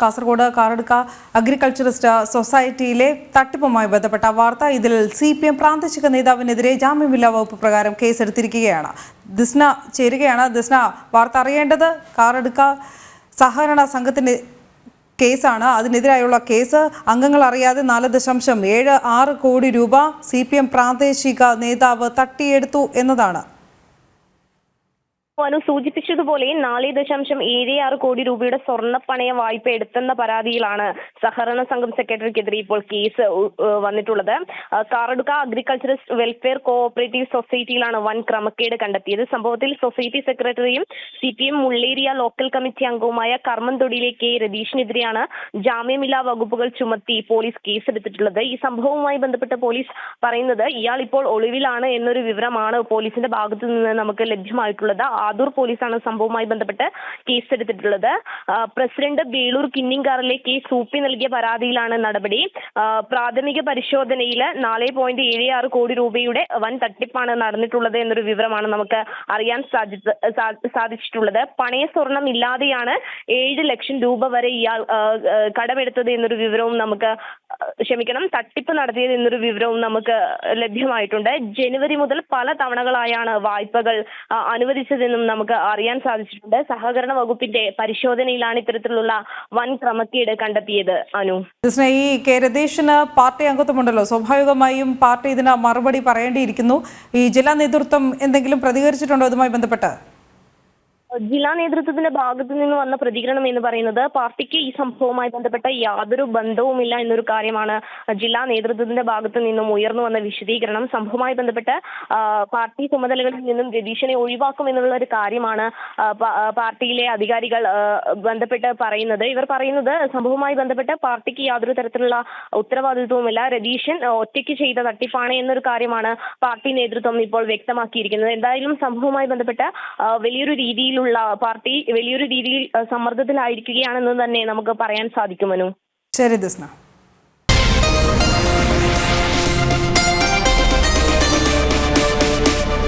Kasaragod Karadka agriculturist സൊസൈറ്റിയിലെ തട്ടിപ്പുമായി ബന്ധപ്പെട്ട വാർത്ത. ഇതിൽ സി പി എം പ്രാദേശിക നേതാവിനെതിരെ ജാമ്യമില്ലാ വകുപ്പ് പ്രകാരം കേസെടുത്തിരിക്കുകയാണ്. ദിസ്ന ചേരുകയാണ്. ദിസ്ന വാർത്ത അറിയേണ്ടത് കാറടുക്ക സഹകരണ സംഘത്തിന് കേസാണ്. അതിനെതിരായുള്ള കേസ് അംഗങ്ങൾ അറിയാതെ നാല് ദശാംശം ഏഴ് ആറ് കോടി രൂപ സി പി എം പ്രാദേശിക നേതാവ് തട്ടിയെടുത്തു എന്നതാണ്. അനു സൂചിപ്പിച്ചതുപോലെ നാല് ദശാംശം ഏഴ് ആറ് കോടി രൂപയുടെ സ്വർണ പണയ വായ്പ എടുത്തെന്ന പരാതിയിലാണ് സഹകരണ സംഘം സെക്രട്ടറിക്കെതിരെ ഇപ്പോൾ കേസ് വന്നിട്ടുള്ളത്. കാറടുക്ക അഗ്രികൾച്ചറൽ വെൽഫെയർ കോഓപ്പറേറ്റീവ് സൊസൈറ്റിയിലാണ് വൻ ക്രമക്കേട് കണ്ടെത്തിയത്. സംഭവത്തിൽ സൊസൈറ്റി സെക്രട്ടറിയും C P M Mulleria local committee അംഗവുമായ കർമ്മന്തൊടിയിലെ കെ രതീഷിനെതിരെയാണ് ജാമ്യമില്ലാ വകുപ്പുകൾ ചുമത്തി പോലീസ് കേസെടുത്തിട്ടുള്ളത്. ഈ സംഭവവുമായി ബന്ധപ്പെട്ട് പോലീസ് പറയുന്നത് ഇയാൾ ഇപ്പോൾ ഒളിവിലാണ് എന്നൊരു വിവരമാണ് പോലീസിന്റെ ഭാഗത്തു നിന്ന് നമുക്ക് ലഭ്യമായിട്ടുള്ളത്. ആദൂർ പോലീസാണ് സംഭവവുമായി ബന്ധപ്പെട്ട് കേസെടുത്തിട്ടുള്ളത്. പ്രസിഡന്റ് ബേളൂർ കിന്നിങ്കാറിലെ കെ സൂപ്പി നൽകിയ പരാതിയിലാണ് നടപടി. പ്രാഥമിക പരിശോധനയിൽ നാല് പോയിന്റ് ഏഴ് ആറ് കോടി രൂപയുടെ വൻ തട്ടിപ്പാണ് നടന്നിട്ടുള്ളത് എന്നൊരു വിവരമാണ് നമുക്ക് അറിയാൻ സാധിച്ച സാധിച്ചിട്ടുള്ളത്. പണയ സ്വർണം ഇല്ലാതെയാണ് ഏഴ് ലക്ഷം രൂപ വരെ ഇയാൾ കടമെടുത്തത് എന്നൊരു വിവരവും നമുക്ക് ക്ഷമിക്കണം തട്ടിപ്പ് നടത്തിയത് എന്നൊരു വിവരവും നമുക്ക് ലഭ്യമായിട്ടുണ്ട്. ജനുവരി മുതൽ പല തവണകളായാണ് വായ്പകൾ അനുവദിച്ചതെന്നും നമുക്ക് അറിയാൻ സാധിച്ചിട്ടുണ്ട്. സഹകരണ വകുപ്പിന്റെ പരിശോധനയിലാണ് ഇത്തരത്തിലുള്ള വൻ ക്രമക്കേട് കണ്ടെത്തിയത് അനു. ഈ കെ രതീഷിന് പാർട്ടി അംഗത്വമുണ്ടല്ലോ. സ്വാഭാവികമായും പാർട്ടി ഇതിന് മറുപടി പറയേണ്ടിയിരിക്കുന്നു. ഈ ജില്ലാ നേതൃത്വം എന്തെങ്കിലും പ്രതികരിച്ചിട്ടുണ്ടോ? ഇതുമായി ബന്ധപ്പെട്ട്. ജില്ലാ നേതൃത്വത്തിന്റെ ഭാഗത്തു നിന്ന് വന്ന പ്രതികരണം എന്ന് പറയുന്നത് പാർട്ടിക്ക് ഈ സംഭവവുമായി ബന്ധപ്പെട്ട യാതൊരു ബന്ധവുമില്ല എന്നൊരു കാര്യമാണ് ജില്ലാ നേതൃത്വത്തിന്റെ ഭാഗത്തു നിന്നും ഉയർന്നു വന്ന വിശദീകരണം. സംഭവവുമായി ബന്ധപ്പെട്ട് പാർട്ടി ചുമതലകളിൽ നിന്നും രതീഷിനെ ഒഴിവാക്കും എന്നുള്ള ഒരു കാര്യമാണ് പാർട്ടിയിലെ അധികാരികൾ ബന്ധപ്പെട്ട് പറയുന്നത്. ഇവർ പറയുന്നത് സംഭവവുമായി ബന്ധപ്പെട്ട് പാർട്ടിക്ക് യാതൊരു തരത്തിലുള്ള ഉത്തരവാദിത്വവുമില്ല. രതീഷൻ ഒറ്റയ്ക്ക് ചെയ്ത തട്ടിപ്പാണ് എന്നൊരു കാര്യമാണ് പാർട്ടി നേതൃത്വം ഇപ്പോൾ വ്യക്തമാക്കിയിരിക്കുന്നത്. എന്തായാലും സംഭവവുമായി ബന്ധപ്പെട്ട് വലിയൊരു രീതിയിലുള്ള പാർട്ടി വലിയൊരു രീതിയിൽ സമ്മർദ്ദത്തിലായിരിക്കുകയാണെന്ന് തന്നെ നമുക്ക് പറയാൻ സാധിക്കുമനു ശരി ദിസ്ന.